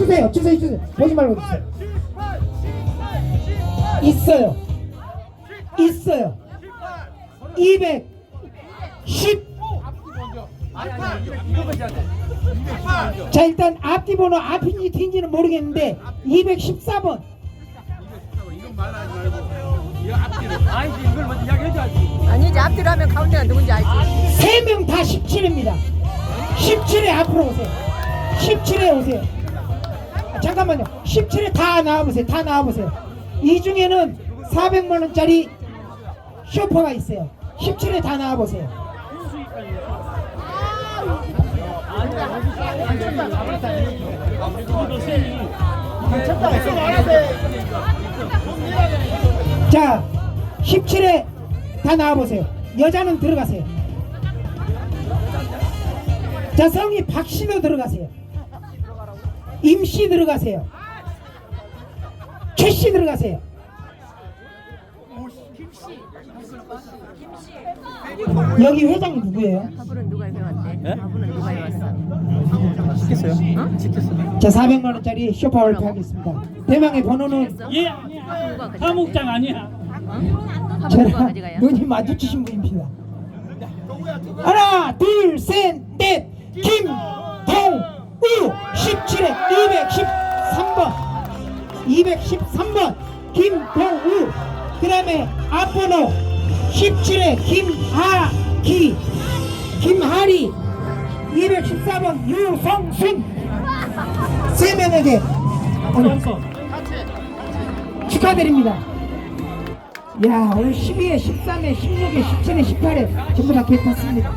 주세요. 주세요. 주세요. 보지 말고 주세요. 있어요. 있어요. 210 자 일단 앞뒤 번호 앞인지 뒤인지는 모르겠는데 214번 아니지 이걸 먼저 이야기해줘야지 아니지 앞뒤로 하면 가운데가 누군지 알지. 세 명 다 17입니다. 17에 앞으로 오세요. 17에 오세요. 아, 잠깐만요. 17에 다 나와보세요. 다 나와보세요. 이 중에는 400만원짜리 쇼퍼가 있어요. 17에 다 나와보세요. 자 17에 다 나와보세요. 여자는 들어가세요. 자 성이 박씨도 들어가세요 임씨 들어가세요 최씨 들어가세요 여기 회장이 누구예요? 밥은 누가 해왔대? 밥은 누가 해왔어? 시켰어요? 어? 시켰어 자 400만 원짜리 쇼파 월프 하겠습니다 대망의 번호는 얘 누가 가져갔대? 사목장 아니야. 누가 저랑 가져가요? 눈이 마주치신 분입니다 하나 둘셋 213번 김동우 그 다음에 앞번호 17회 김하기 김하리 214번 유성순. 세 명에게 축하드립니다. 야 오늘 12회 13회 16회 17회 18회 전부 다 개탔습니다